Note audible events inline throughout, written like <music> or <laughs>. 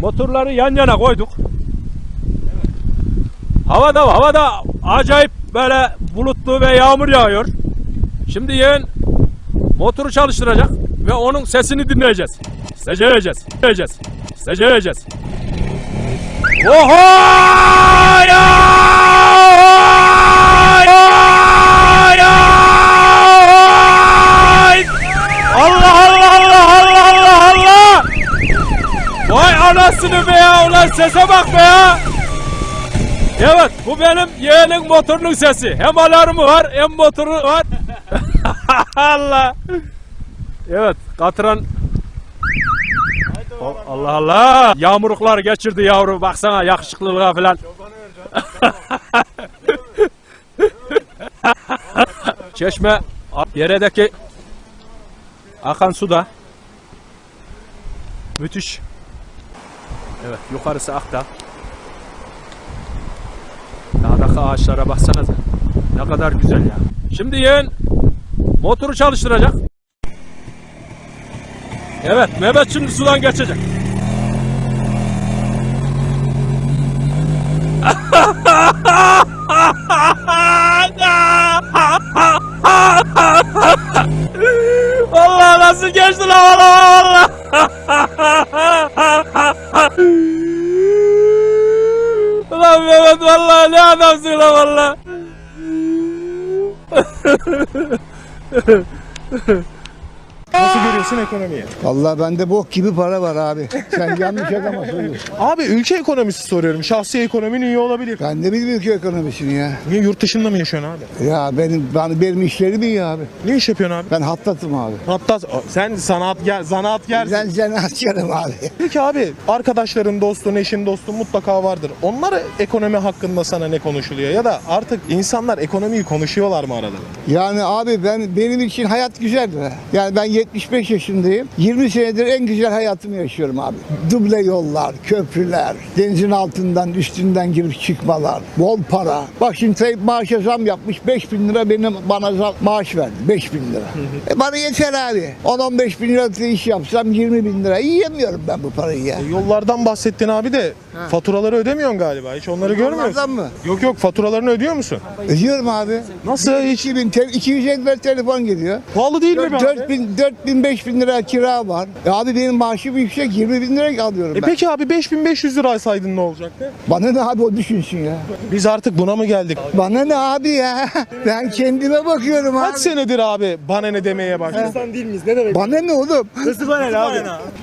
Motorları yan yana koyduk. Havada havada acayip böyle bulutlu ve yağmur yağıyor. Şimdi yeğen motoru çalıştıracak ve onun sesini dinleyeceğiz. Seçeceğiz. Seçeceğiz. Seçeceğiz. Oho! Ya! Allah Allah Allah Allah Allah Allah! Vay anasını be ya ulan sese bak be ya! Evet bu benim yeğenin motorunun sesi. Hem alarmı var hem motoru var. <laughs> Allah! Evet katıran O- Allah Allah! Yağmurluklar geçirdi yavru baksana yakışıklılığa falan. <laughs> Çeşme yeredeki akan su da müthiş. Evet yukarısı akta. Dağdaki ağaçlara baksanıza. Ne kadar güzel ya. Şimdi yeğen motoru çalıştıracak. Evet Mehmet şimdi sudan geçecek. <laughs> Vallahi nasıl geçti lan <laughs> valla valla. Vallahi ne adamsın lan valla. <laughs> Görüyorsun ekonomiyi? Vallahi bende bok gibi para var abi. Sen yanlış adama söylüyorsun. Abi ülke ekonomisi soruyorum. Şahsi ekonomin iyi olabilir. Ben de bilmiyorum ki ekonomisini ya. Niye yurt dışında mı yaşıyorsun abi? Ya benim ben, benim işlerim iyi abi. Ne iş yapıyorsun abi? Ben hattatım abi. Hatta sen sanatgar, zanaatgar. Ben zanaatkarım abi. Peki abi arkadaşların, dostun, eşin, dostun mutlaka vardır. Onlar ekonomi hakkında sana ne konuşuluyor? Ya da artık insanlar ekonomiyi konuşuyorlar mı arada? Yani abi ben benim için hayat güzel be. Yani ben 75 yaşındayım. 20 senedir en güzel hayatımı yaşıyorum abi. Duble yollar, köprüler, denizin altından üstünden girip çıkmalar, bol para. Bak şimdi Tayyip maaşa zam yapmış. 5 bin lira benim bana zam, maaş verdi. 5 bin lira. E bana yeter abi. 10-15 bin lira iş yapsam 20 bin lira. Yiyemiyorum ben bu parayı ya. E, yollardan bahsettin abi de faturaları ödemiyorsun galiba. Hiç onları görmüyor musun? Yollardan mı? Yok yok faturalarını ödüyor musun? Ödüyorum abi. Nasıl? Hiç 2000, te- 250 lira telefon geliyor. pahalı değil mi be abi? 4 bin, 4 bin, 5 bin lira kira var. E abi benim maaşım yüksek 20 bin lira alıyorum E ben. peki abi 5500 lira alsaydın ne olacaktı? Bana ne abi o düşünsün ya. Biz artık buna mı geldik? Bana ne abi ya. <laughs> Ben kendime bakıyorum abi. Kaç senedir abi bana ne demeye başladın? değil miyiz? Ne demek? Bana ne oğlum? Nasıl bana ne abi?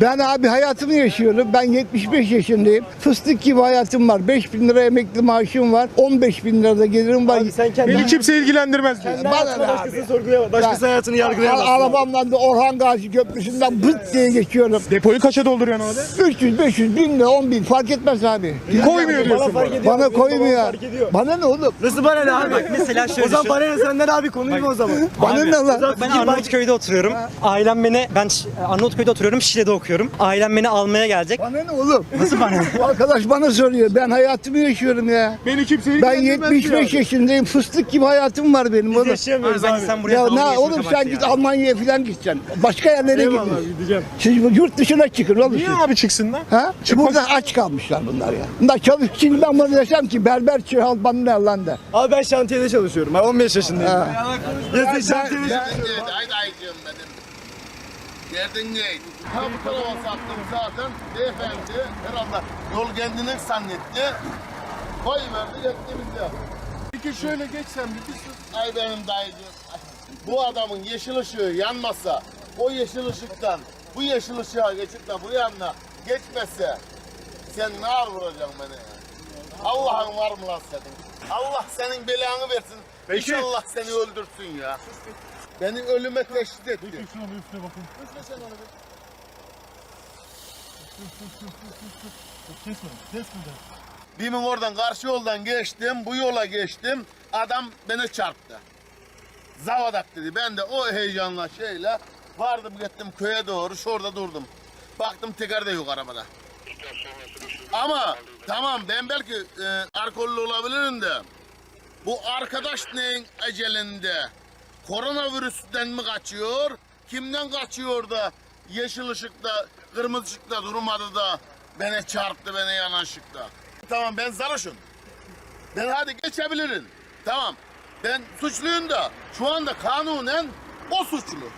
Ben abi hayatımı yaşıyorum. Ben 75 yaşındayım. Fıstık gibi hayatım var. 5 bin lira emekli maaşım var. 15 bin lira da gelirim var. Abi sen kendi Beni kimse ilgilendirmez diyorsun. Bana hayatını ne başkasını abi? sorgulayamaz. Başkası Ya, hayatını yargılayamaz. Arabamla da Orhan Gazi Köprüsü'nden bıt diye geçiyorum. Depoyu kaça dolduruyorsun abi? 300, 500, 1000 lira, 10 bin fark etmez abi. Koymuyor Bana diyorsun fark bana. Bana babam koymuyor. Bana ne oğlum? Nasıl bana ne abi? mesela şöyle O zaman bana ne senden abi konuyu mu o zaman? Bana ne lan? Ben Arnavutköy'de oturuyorum. Ailem beni, ben Arnavutköy'de oturuyorum, Şile'de okuyorum. Ailem beni almaya gelecek. Bana ne oğlum? Nasıl bana? <laughs> Bu arkadaş bana soruyor. Ben hayatımı yaşıyorum ya. Beni kimse Ben ilgilendirmez 75 diyor. yaşındayım. Fıstık gibi hayatım var benim oğlum. Yaşayamıyoruz abi. sen buraya Ya ne oğlum sen git Almanya'ya falan gideceksin. Başka yerlere Eyvallah abi gideceğim. Siz bu yurt dışına çıkın oğlum Niye siz. abi çıksın lan? Ha? Çıkmak- Burada aç kalmışlar bunlar ya. Bunlar çalış. Şimdi ben bana desem ki berber çığal bana ne lan de. Abi ben şantiyede çalışıyorum. Ben 15 yaşındayım. Yazın şantiyede Neydi? Haydi ayıcığım benim. Derdin neydi? Ha bu tarafa sattım zaten. Beyefendi herhalde yol kendini zannetti. Koy verdi gitti bizde. Peki şöyle geçsem bir bir sus. Ay benim dayıcığım. Ay, Bu adamın yeşil ışığı yanmasa o yeşil ışıktan bu yeşil ışığa geçip de bu yanına geçmese sen ne ar vuracaksın beni? Allah'ın var mı lan senin? Allah senin belanı versin. İnşallah seni öldürsün ya. Beni ölüme teşhis etti. Üfle üfle bakın. Üfle sen onu bir. Demin oradan karşı yoldan geçtim, bu yola geçtim. Adam beni çarptı. Zavadak dedi. Ben de o heyecanla şeyle vardım gittim köye doğru. Şurada durdum. Baktım teker de yok arabada. Ama tamam ben belki e, alkollü olabilirim de Bu arkadaş neyin ecelinde? Koronavirüsten mi kaçıyor? Kimden kaçıyor da yeşil ışıkta, kırmızı ışıkta durmadı da beni çarptı beni yanan ışıkta. Tamam ben sarhoşum. Ben hadi geçebilirim. Tamam. Ben suçluyum da şu anda kanunen o suçlu.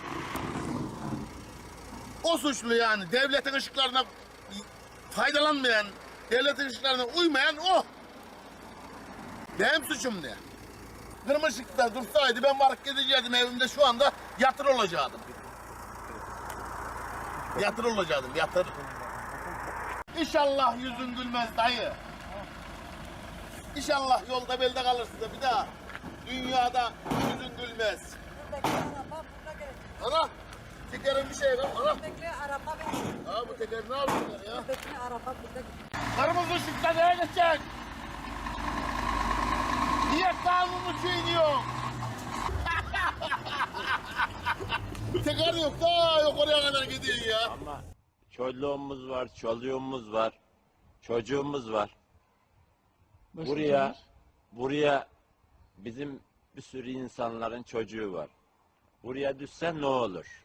O suçlu yani devletin ışıklarına faydalanmayan, devletin ışıklarına uymayan o. Benim suçum ne? Kırmızı ışıkta dursaydı ben varıp gidecektim evimde şu anda yatır olacaktım. Yatır olacaktım, yatır. İnşallah yüzün gülmez dayı. İnşallah yolda belde kalırsın da bir daha dünyada yüzün gülmez. Ana, tekerin bir şey var. Ana, ha bu teker ne yapıyorlar ya? Kırmızı ışıkta neye geçecek? Niye kanunu çiğniyor? <laughs> teker yok da yok oraya kadar gidiyor ya. Ama çoluğumuz var, çoluğumuz var, çocuğumuz var. buraya, buraya bizim bir sürü insanların çocuğu var. Buraya düşse ne olur?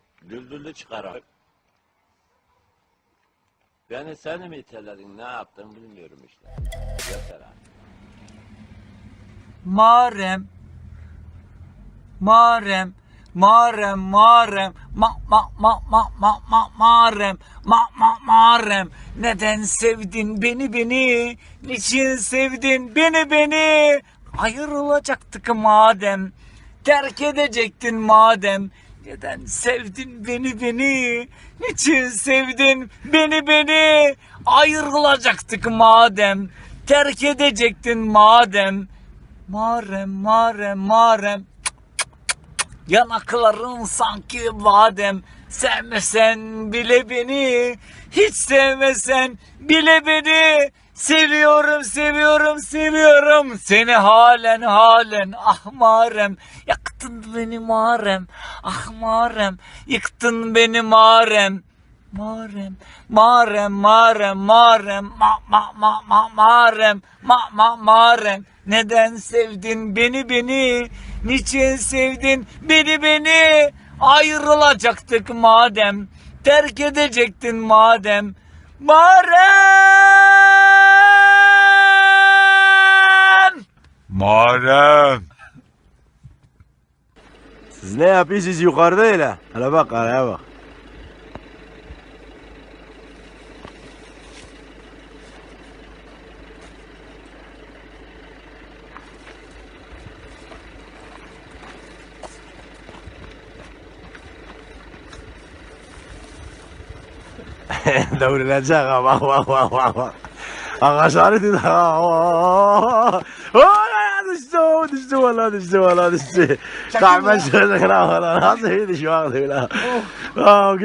düldüllü çıkaramıyorum. Beni sen mi iteledin ne yaptın bilmiyorum işte. Yeter abi. Marem Marem Marem Marem ma ma ma ma ma ma Marem ma ma Marem neden sevdin beni beni niçin sevdin beni beni ayrılacaktık madem terk edecektin madem neden sevdin beni beni niçin sevdin beni beni ayrılacaktık madem terk edecektin madem Marem, marem, marem. Yanakların sanki badem. Sevmesen bile beni. Hiç sevmesen bile beni. Seviyorum, seviyorum, seviyorum. Seni halen halen. Ah marem. Yaktın beni marem. Ah marem. Yıktın beni marem. Marem, marem, marem, marem, ma, ma, ma, ma, marem, ma, ma, marem. Neden sevdin beni beni? Niçin sevdin beni beni? Ayrılacaktık madem, terk edecektin madem. Marem! Muharrem. Siz ne yapıyorsunuz yukarıda öyle? Hele bak araya bak. Devrilecek bak. Ağaçları tut ha. Oy düştü düştü valla düştü valla düştü. Kahve şöyle kıra valla nasıl iyi düşüyor öyle. Oh.